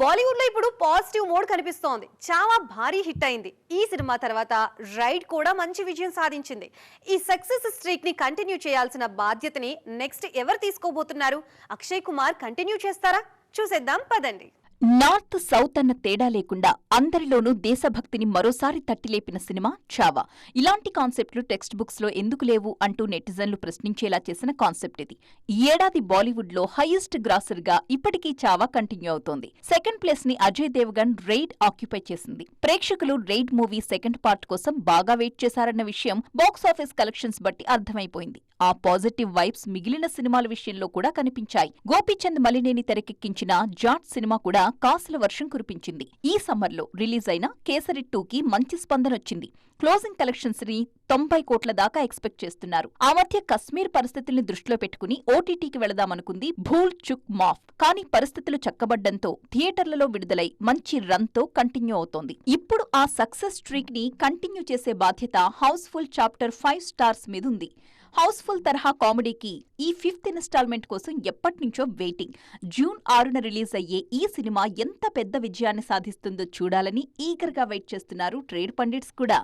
బాలీవుడ్లో ఇప్పుడు positive mode కనిపిస్తోంది. చాలా భారీ హిట్ అయింది. ఈ సినిమా తర్వాత రైడ్ కూడా మంచి విజయం సాధించింది. ఈ సక్సెస్ స్ట్రీక్ని కంటిన్యూ చేయాల్సిన బాధ్యతని నెక్స్ట్ ఎవరు తీసుకోబోతున్నారు? అక్షయ్ కుమార్ కంటిన్యూ చేస్తారా? చూసేద్దాం. పదండి. నార్త్ సౌత్ అన్న తేడా లేకుండా అందరిలోనూ దేశభక్తిని మరోసారి తట్టిలేపిన సినిమా చావా. ఇలాంటి కాన్సెప్ట్లు టెక్స్ట్ బుక్స్లో ఎందుకు లేవు అంటూ నెటిజన్లు ప్రశ్నించేలా చేసిన కాన్సెప్ట్ ఇది. ఈ ఏడాది బాలీవుడ్లో హైయెస్ట్ గ్రాసర్గా ఇప్పటికీ చావా కంటిన్యూ అవుతోంది. సెకండ్ ప్లేస్ని అజయ్ దేవగన్ రెయిడ్ ఆక్యుపై చేసింది. ప్రేక్షకులు రైడ్ మూవీ సెకండ్ పార్ట్ కోసం బాగా వెయిట్ చేశారన్న విషయం బాక్సాఫీస్ కలెక్షన్స్ బట్టి అర్థమైపోయింది. ఆ పాజిటివ్ వైబ్స్ మిగిలిన సినిమాల విషయంలో కూడా కనిపించాయి. గోపీచంద్ మలినేని తెరకెక్కించిన జాట్ సినిమా కూడా కాసుల వర్షం కురిపించింది. ఈ సమ్మర్లో రిలీజ్ అయిన కేసరి టూకి మంచి స్పందనొచ్చింది. క్లోజింగ్ కలెక్షన్స్ని తొంభై కోట్ల దాకా ఎక్స్పెక్ట్ చేస్తున్నారు. ఆ మధ్య కశ్మీర్ పరిస్థితుల్ని దృష్టిలో పెట్టుకుని ఓటీటీకి వెళదామనుకుంది భూల్ చుక్ మాఫ్. కానీ పరిస్థితులు చక్కబడ్డంతో థియేటర్లలో విడుదలై మంచి రన్తో కంటిన్యూ అవుతోంది. ఇప్పుడు ఆ సక్సెస్ స్ట్రీక్ని కంటిన్యూ చేసే బాధ్యత హౌస్ఫుల్ చాప్టర్ ఫైవ్ స్టార్స్ మీదుంది. హౌస్ఫుల్ తరహా కామెడీకి ఈ ఫిఫ్త్ ఇన్స్టాల్మెంట్ కోసం ఎప్పటినుంచో వెయిటింగ్. జూన్ ఆరున రిలీజ్ అయ్యే ఈ సినిమా ఎంత పెద్ద విజయాన్ని సాధిస్తుందో చూడాలని ఈగర్గా వెయిట్ చేస్తున్నారు ట్రేడ్ పండిట్స్ కూడా.